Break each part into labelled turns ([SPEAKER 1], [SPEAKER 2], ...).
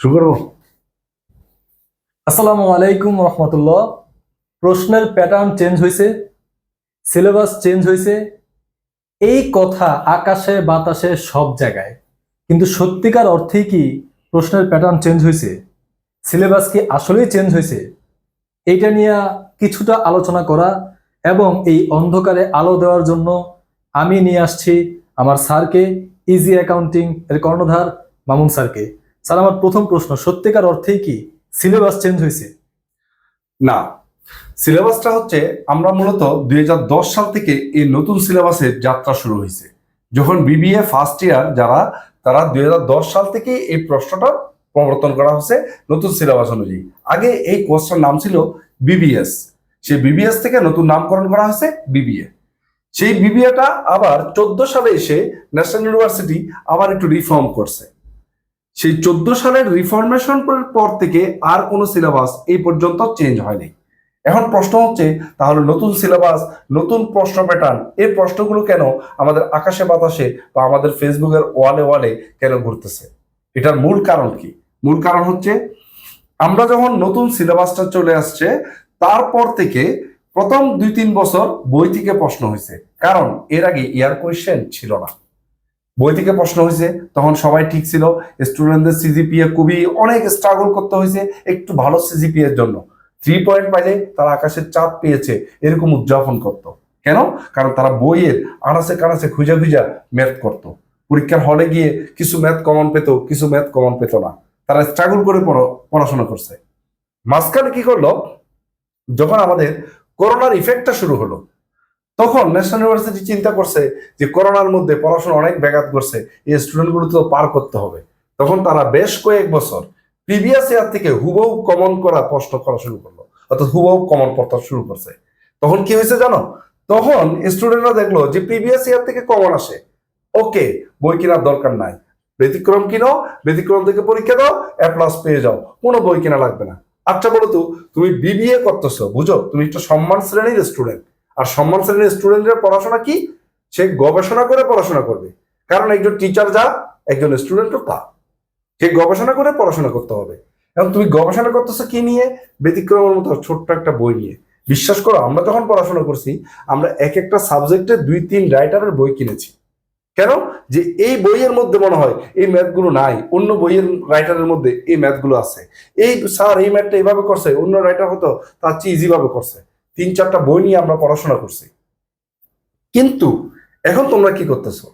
[SPEAKER 1] শুরু করব
[SPEAKER 2] আসসালামু আলাইকুম রহমতুল্লাহ। প্রশ্নের প্যাটার্ন চেঞ্জ হয়েছে সিলেবাস চেঞ্জ হয়েছে এই কথা আকাশে, বাতাসে সব জায়গায়। কিন্তু সত্যিকার অর্থেই কি প্রশ্নের প্যাটার্ন চেঞ্জ হয়েছে সিলেবাস কি আসলেই চেঞ্জ হয়েছে এইটা নিয়ে কিছুটা আলোচনা করা এবং এই অন্ধকারে আলো দেওয়ার জন্য আমি নিয়ে আসছি আমার স্যারকে ইজি অ্যাকাউন্টিং এর কর্ণধার মামুন স্যারকে। স্যার, আমার প্রথম প্রশ্ন, সত্যিকার অর্থেই কি সিলেবাস চেঞ্জ হয়েছে?
[SPEAKER 1] না। সিলেবাসটা হচ্ছে, আমরা মূলত দুই হাজার দশ সাল থেকে এই নতুন সিলেবাসের যাত্রা শুরু হয়েছে। যখন বিবিএ ফার্স্ট ইয়ার যারা, তারা দুই হাজার দশ সাল থেকে এই প্রশ্নটা প্রবর্তন করা হচ্ছে নতুন সিলেবাস অনুযায়ী। আগে এই কোর্সটার নাম ছিল বিবিএস সেই বিবিএস থেকে নতুন নামকরণ করা হয়েছে বিবিএ সেই বিবিএটা আবার চোদ্দ সালে এসে ন্যাশনাল ইউনিভার্সিটি আবার একটু রিফর্ম করছে। সেই চোদ্দ সালের রিফরমেশন পর থেকে আর কোনো সিলেবাস এই পর্যন্ত চেঞ্জ হয়নি। এখন প্রশ্ন হচ্ছে, তাহলে নতুন সিলেবাস নতুন প্রশ্ন প্যাটার্ন এই প্রশ্নগুলো কেন আমাদের আকাশে বাতাসে বা আমাদের ফেসবুকের ওয়ালে ওয়ালে কেন ঘুরতেছে? এটার মূল কারণ কি? মূল কারণ হচ্ছে, আমরা যখন নতুন সিলেবাসটা চলে আসছে, তারপর থেকে প্রথম দুই তিন বছর বই থেকে প্রশ্ন হয়েছে। কারণ এর আগে ইয়ার কোয়েশ্চেন ছিল না। বই থেকে প্রশ্ন হয়েছে, তখন সবাই ঠিক ছিল। স্টুডেন্টদের সিজিপিএ খুবই অনেক স্ট্রাগল করতে হয়েছে একটু ভালো সিজিপিএ এর জন্য। থ্রি পয়েন্ট পাইলে তারা আকাশের চাপ পেয়েছে, এরকম উদযাপন করত। কেন? কারণ তারা বইয়ের আনাসে কানাসে খুঁজা খুঁজা ম্যাথ করত। পরীক্ষার হলে গিয়ে কিছু ম্যাথ কমন পেত, কিছু ম্যাথ কমন পেত না। তারা স্ট্রাগল করে পড়া- পড়াশোনা করছে। মাঝখানে কি করল? যখন আমাদের করোনার ইফেক্টটা শুরু হলো তখন ন্যাশনাল ইউনিভার্সিটি চিন্তা করছে যে করোনার মধ্যে পড়াশোনা অনেক ব্যাঘাত করছে এই স্টুডেন্টগুলো তো পার করতে হবে। তখন তারা বেশ কয়েক বছর প্রিভিয়াস ইয়ার থেকে হুবহু কমন করা প্রশ্ন করা শুরু করল, অর্থাৎ হুবহু কমন পড়তে শুরু করছে। তখন কি হয়েছে জানো? তখন স্টুডেন্টরা দেখল যে প্রিভিয়াস ইয়ার থেকে কমন আসে। ওকে বই কেনার দরকার নাই। ব্যতিক্রম কিনো, ব্যতিক্রম থেকে পরীক্ষা দাও এ প্লাস পেয়ে যাও। কোনো বই কেনা লাগবে না। আচ্ছা বলো তো, তুমি বিবিএ করতেছো, বুঝো? তুমি একটা সম্মান শ্রেণির স্টুডেন্ট আর সম্মান শ্রেণির স্টুডেন্টের পড়াশোনা কি? সে গবেষণা করে পড়াশোনা করবে। কারণ একজন টিচার যা, একজন স্টুডেন্টও তা। সে গবেষণা করে পড়াশোনা করতে হবে। এবং তুমি গবেষণা করতেছো কি নিয়ে? ব্যতিক্রমের মতো ছোট্ট একটা বই নিয়ে। বিশ্বাস করো, আমরা যখন পড়াশোনা করছি, আমরা এক একটা সাবজেক্টে দুই, তিন রাইটারের বই কিনেছি। কেন? যে এই বইয়ের মধ্যে মনে হয়, এই ম্যাথগুলো নাই, অন্য বইয়ের রাইটারের মধ্যে এই ম্যাথগুলো আছে। এই স্যার এই ম্যাথটা এইভাবে করছে, অন্য রাইটার হতো তার চেয়ে ইজিভাবে করছে। তিন, চারটা বই নিয়ে আমরা পড়াশোনা করছি। কিন্তু এখন তোমরা কি করতেছো?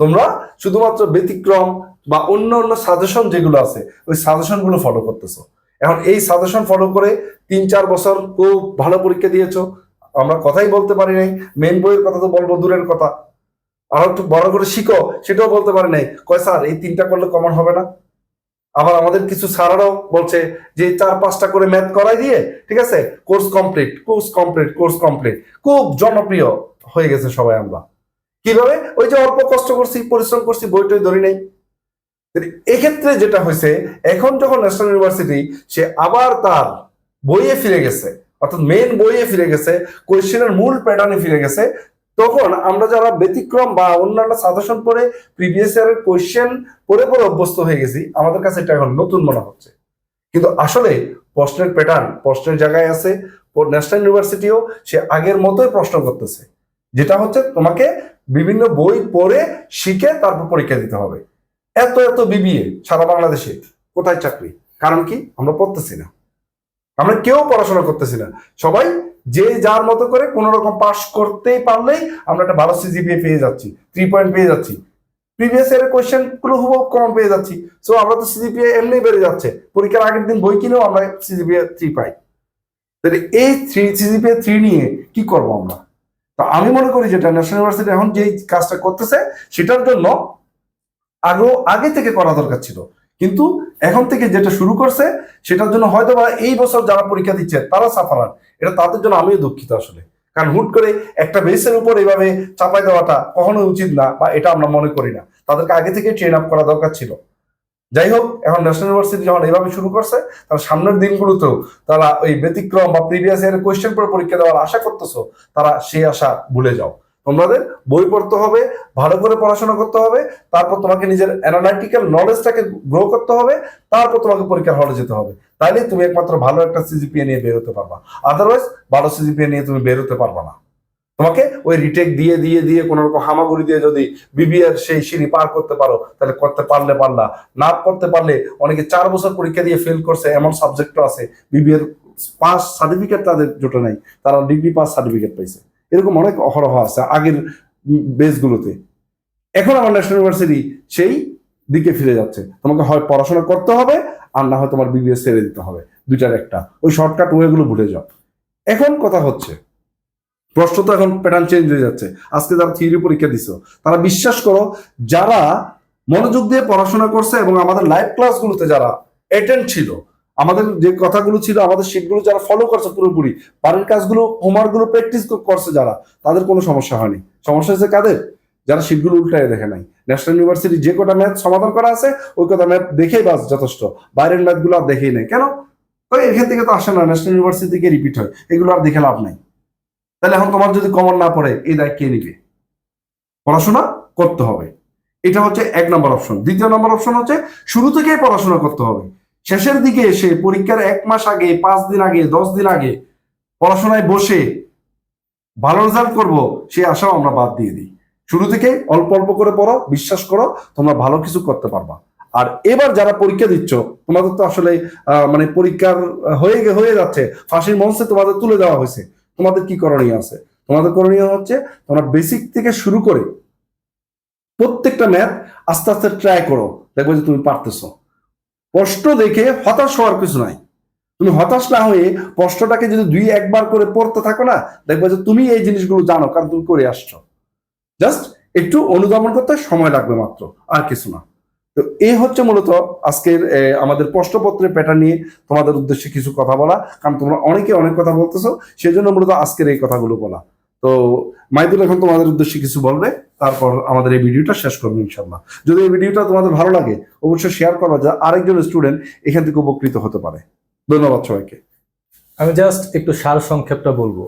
[SPEAKER 1] তোমরা শুধুমাত্র ব্যতিক্রম বা অন্য অন্য সাজেশন যেগুলো আছে, ওই সাজেশনগুলো ফলো করতেছো। এখন এই সাজেশন ফলো করে তিন, চার বছর খুব ভালো পরীক্ষা দিয়েছ। আমরা কথাই বলতে পারি নাই মেন বইয়ের কথা তো বলব, দূরের কথা। আর একটু বড় করে শিখো, সেটাও বলতে পারি নাই। কয়, স্যার, এই তিনটা করলে কমন হবে না? আবার আমাদের কিছু স্যাররাও বলছে যে চার পাঁচটা করে ম্যাথ করাই দিয়ে, ঠিক আছে? Course complete course complete course complete খুব জনপ্রিয় হয়ে গেছে সবাই আমরা। কীভাবে? ওই যে অল্প কষ্ট করছি, পরিশ্রম করছি বইটই ধরি নাই। এক্ষেত্রে যেটা হয়েছে, এখন যখন ন্যাশনাল ইউনিভার্সিটি সে আবার তার বইয়ে ফিরে গেছে, অর্থাৎ মেন বইয়ে ফিরে গেছে কোয়েশ্চেনের মূল প্যাটার্নে ফিরে গেছে তখন আমরা যারা ব্যতিক্রম বা অন্যান্য সাজেশন পড়ে প্রিভিয়াস ইয়ারের কোয়েশ্চেন পড়ে পড়ে অভ্যস্ত হয়ে গেছি, আমাদের কাছে এটা এখন নতুন মনে হচ্ছে। কিন্তু আসলে প্রশ্নের প্যাটার্ন প্রশ্নের জায়গায় আছে ন্যাশনাল ইউনিভার্সিটিও সে আগের মতোই প্রশ্ন করতেছে, যেটা হচ্ছে তোমাকে বিভিন্ন বই পড়ে শিখে তারপর পরীক্ষা দিতে হবে। এত এত বিবিএ সারা বাংলাদেশে, কোথায় চাকরি? কারণ কি? আমরা পড়তেছি না। আমরা কেউ পড়াশোনা করতেছি না। সবাই যে যার মতো করে কোন রকম পাশ করতেই পারলেই আমরা একটা ভালো সিজিপিএ পেয়ে যাচ্ছি থ্রি পয়েন্ট পেয়ে যাচ্ছি। প্রিভিয়াস ইয়ারের কোয়েশ্চেনগুলো হুব কম পেয়ে যাচ্ছি। সো আমরা তো সিজিপিএ এমনি বেড়ে যাচ্ছে। পরীক্ষার আগের দিন বই কিনেও আমরা সিজিপিএ থ্রি পাই। তাহলে এই থ্রি সিজিপিএ থ্রি নিয়ে কি করব আমরা? তো আমি মনে করি যেটা ন্যাশনাল ইউনিভার্সিটি এখন যে কাজটা করতেছে, সেটার জন্য আগেও, আগে থেকে করা দরকার ছিল। কিন্তু এখন থেকে যেটা শুরু করছে, সেটার জন্য হয়তো বা এই বছর যারা পরীক্ষা দিচ্ছে, তারা সাফারান এটা তাদের জন্য আমিও দুঃখিত আসলে। কারণ হুট করে একটা বেসের উপর এইভাবে চাপাই দেওয়াটা কখনো উচিত না বা এটা আমরা মনে করি না। তাদেরকে আগে থেকে ট্রেন আপ করা দরকার ছিল। যাই হোক, এখন ন্যাশনাল ইউনিভার্সিটি যখন এইভাবে শুরু করছে, তারা সামনের দিনগুলোতেও তারা ওই ব্যতিক্রম বা প্রিভিয়াস ইয়ারের কোয়েশ্চেন পরে পরীক্ষা দেওয়ার আশা করতেছো, তারা সেই আশা ভুলে যাও। তোমাদের বই পড়তে হবে, ভালো করে পড়াশোনা করতে হবে, তারপর তোমাকে নিজের অ্যানালাইটিক্যাল নলেজটাকে গ্রো করতে হবে, তারপর তোমাকে পরীক্ষার হলে যেতে হবে। তাইলে তুমি একমাত্র ভালো একটা সিজিপিএ নিয়ে বের হতে পারবা। আদারওয়াইজ ভালো সিজিপিএ নিয়ে তুমি বের হতে পারবা না। তোমাকে ওই রিটেক দিয়ে দিয়ে দিয়ে কোনো রকম হামাগুড়ি দিয়ে যদি বিবিএর সেই সিঁড়ি পার করতে পারো, তাহলে করতে পারলে পারলা। না করতে পারলে অনেকে চার বছর পরীক্ষা দিয়ে ফেল করছে, এমন সাবজেক্টও আছে। বিবিএর পাস সার্টিফিকেট তাদের জোটে নাই। তারা ডিগ্রি পাস সার্টিফিকেট পাইছে। এরকম অনেক অহরহ আছে আগের বেসগুলোতে। এখন আমার ন্যাশনাল ইউনিভার্সিটি সেই দিকে ফিরে যাচ্ছে। তোমাকে হয় পড়াশোনা করতে হবে, আর না হয় তোমার বিবিএস ছেড়ে দিতে হবে। দুইটার একটা। ওই শর্টকাট ওয়েগুলো ভুলে যাও। এখন কথা হচ্ছে, প্রশ্ন তো এখন প্যাটার্ন চেঞ্জ হয়ে যাচ্ছে। আজকে যারা থিওরি পরীক্ষা দিছো, তারা বিশ্বাস করো, যারা মনোযোগ দিয়ে পড়াশোনা করছে এবং আমাদের লাইভ ক্লাসগুলোতে যারা অ্যাটেন্ড ছিল আমাদের যে কথাগুলো ছিল, আমাদের শিটগুলো যারা ফলো করছে পুরোপুরি, বাড়ির কাজগুলো হোমওয়ার্কগুলো প্র্যাকটিস করছে যারা, তাদের কোনো সমস্যা হয়নি। সমস্যা হয়েছে কাদের? যারা শিটগুলো উল্টায় দেখে নাই। ন্যাশনাল ইউনিভার্সিটি যে কটা ম্যাথ সমাধান করা আছে, ওই কটা ম্যাথ দেখেই বাস যথেষ্ট। বাইরের ম্যাথগুলো আর দেখেই নেই। কেন? ওই এখান থেকে তো আসে না। ন্যাশনাল ইউনিভার্সিটি থেকে রিপিট হয়। এগুলো আর দেখে লাভ নাই। তাহলে এখন তোমার যদি কমন না পড়ে, এই দায় কে নিবে? পড়াশোনা করতে হবে। এটা হচ্ছে এক নম্বর অপশন দ্বিতীয় নম্বর অপশন হচ্ছে, শুরু থেকেই পড়াশোনা করতে হবে। শেষের দিকে এসে পরীক্ষার এক মাস আগে, পাঁচ দিন আগে, দশ দিন আগে পড়াশোনায় বসে ভালো রেজাল্ট করব সেই আশাও আমরা বাদ দিয়ে দিই। শুরু থেকে অল্প অল্প করে পড়ো, বিশ্বাস করো, তোমরা ভালো কিছু করতে পারবা। আর এবার যারা পরীক্ষা দিচ্ছ, তোমাদের তো আসলে মানে পরীক্ষার হয়ে হয়ে যাচ্ছে, ফাঁসির মঞ্চে তোমাদের তুলে দেওয়া হয়েছে। তোমাদের কি করণীয় আছে? তোমাদের করণীয় হচ্ছে, তোমরা বেসিক থেকে শুরু করে প্রত্যেকটা ম্যাথ আস্তে আস্তে ট্রাই করো। দেখবে যে তুমি পারতেছো। কষ্ট দেখে হতাশ হওয়ার কিছু নাই। তুমি হতাশ না হয়ে কষ্টটাকে যদি দুই একবার করে পড়তে থাকো না, দেখবে যে তুমি এই জিনিসগুলো জানো, কারণ তুমি করে আসছো। জাস্ট একটু অনুধাবন করতে সময় লাগবে মাত্র, আর কিছু না। তো এই হচ্ছে মূলত আজকের আমাদের প্রশ্নপত্রের প্যাটার্ন নিয়ে তোমাদের উদ্দেশ্যে কিছু কথা বলা, কারণ তোমরা অনেকে অনেক কথা বলতেছো সেই জন্য মূলত আজকের এই কথাগুলো বলা। তো মাইদুল, এখন তোমাদের উদ্দেশ্যে কিছু বলবে? তারপর আমাদের এই ভিডিওটা শেষ করব ইনশাল্লাহ যদি এই ভিডিওটা তোমাদের ভালো লাগে, অবশ্যই শেয়ার করবা যা আরেকজন স্টুডেন্ট এখান থেকে উপকৃত হতে পারে। ধন্যবাদ সবাইকে।
[SPEAKER 2] আমি জাস্ট একটু সার সংক্ষেপটা বলব।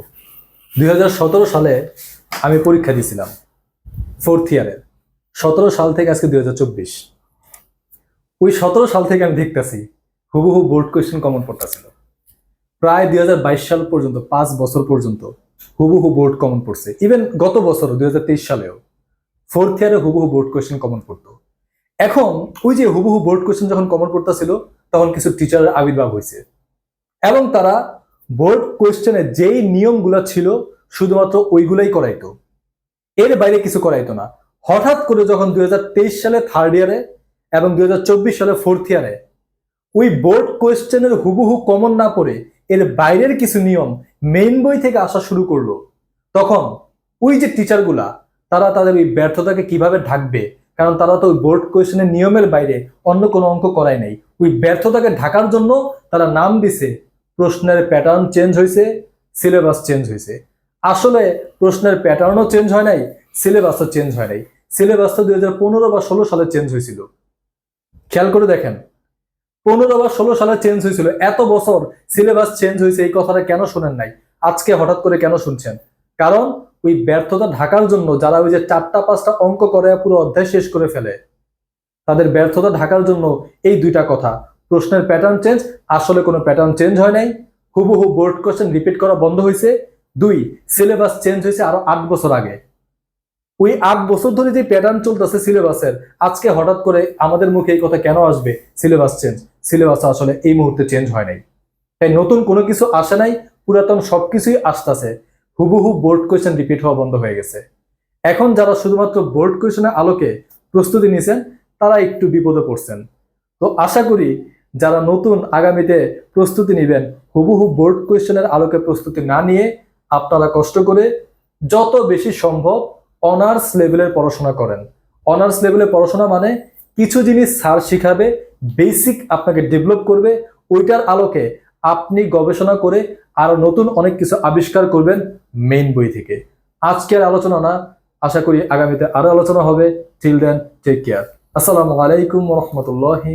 [SPEAKER 2] দুই হাজার সতেরো সালে আমি পরীক্ষা দিয়েছিলাম ফোর্থ ইয়ারের সতেরো সাল থেকে আজকে দুই হাজার চব্বিশ। ওই সতেরো সাল থেকে আমি দেখতেছি, হুবহু বোর্ড কোয়েশ্চেন কমন পড়তেছিল। প্রায় দুই হাজার বাইশ সাল পর্যন্ত, পাঁচ বছর পর্যন্ত হুবহু বোর্ড কমন পড়ছে। ইভেন গত বছর দুই হাজার তেইশ সালেও। ফোর্থ ইয়ারে হুবহু বোর্ড কোয়েশ্চেন কমন পড়তো। এখন ওই যে হুবহু বোর্ড কোয়েশ্চেন যখন কমন পড়তেছিল, তখন কিছু টিচারের আবির্ভাব হয়েছে। এবং তারা বোর্ড কোয়েশ্চেনে যেই নিয়মগুলো ছিল, শুধুমাত্র ওইগুলাই করাইতো। এর বাইরে কিছু করাইতো না। হঠাৎ করে যখন দুই হাজার তেইশ সালে থার্ড ইয়ারে এবং দুই হাজার চব্বিশ সালে ফোর্থ ইয়ারে ওই বোর্ড কোয়েশ্চেনের হুবহু কমন না পড়ে, এর বাইরের কিছু নিয়ম মেইন বই থেকে আসা শুরু করল, তখন ওই যে টিচারগুলা তারা তাদের ওই ব্যর্থতাকে কীভাবে ঢাকবে? কারণ তারা তো ওই বোর্ড কোয়েশনের নিয়মের বাইরে অন্য কোনো অঙ্ক করায় নাই। ওই ব্যর্থতাকে ঢাকার জন্য তারা নাম দিছে, প্রশ্নের প্যাটার্ন চেঞ্জ হয়েছে সিলেবাস চেঞ্জ হয়েছে আসলে প্রশ্নের প্যাটার্নও চেঞ্জ হয় নাই সিলেবাসও চেঞ্জ হয় নাই। সিলেবাস তো দুই হাজার পনেরো বা ষোলো সালে চেঞ্জ হয়েছিল খেয়াল করে দেখেন, পনেরো বা ষোলো সালে চেঞ্জ হয়েছিল এত বছর সিলেবাস চেঞ্জ হয়েছে এই কথাটা কেন শোনেন নাই? আজকে হঠাৎ করে কেন শুনছেন? কারণ ওই ব্যর্থতা ঢাকার জন্য যারা ওই যে চারটা, পাঁচটা অঙ্ক করে পুরো অধ্যায় শেষ করে ফেলে, তাদের ব্যর্থতা ঢাকার জন্য এই দুইটা কথা। প্রশ্নের প্যাটার্ন চেঞ্জ আসলে কোনো প্যাটার্ন চেঞ্জ হয় নাই। হুবহু বোর্ড কোশ্চেন রিপিট করা বন্ধ হয়েছে দুই সিলেবাস চেঞ্জ হয়েছে আরও আট বছর আগে। ওই আট বছর ধরে যে প্যাটার্ন চলতেছে সিলেবাসের আজকে হঠাৎ করে আমাদের মুখে এই কথা কেন আসবে? সিলেবাস চেঞ্জ সিলেবাস আসলে এই মুহূর্তে চেঞ্জ হয় নাই। তাই নতুন কোনো কিছু আসে নাই, পুরাতন সবকিছুই আসতেছে। হুবহু বোর্ড কোয়েশ্চেন রিপিট হওয়া বন্ধ হয়ে গেছে। এখন যারা শুধুমাত্র বোর্ড কোয়েশ্চেনের আলোকে প্রস্তুতি নিয়েছেন তারা একটু বিপদে পড়ছেন। তো আশা করি যারা নতুন আগামীতে প্রস্তুতি নেবেন, হুবহু বোর্ড কোয়েশ্চেনের আলোকে প্রস্তুতি না নিয়ে আপনারা কষ্ট করে যত বেশি সম্ভব অনার্স লেভেলের পড়াশোনা করেন। অনার্স লেভেলে পড়াশোনা মানে কিছু জিনিস স্যার শিখাবে বেসিক আপনাকে ডেভেলপ করবে, ওইটার আলোকে আপনি গবেষণা করে আরও নতুন অনেক কিছু আবিষ্কার করবেন মেইন বই থেকে। আজকের আলোচনা না, আশা করি আগামীতে আরও আলোচনা হবে। টিল দেন টেক কেয়ার আসসালামু আলাইকুম রহমতুল্লাহি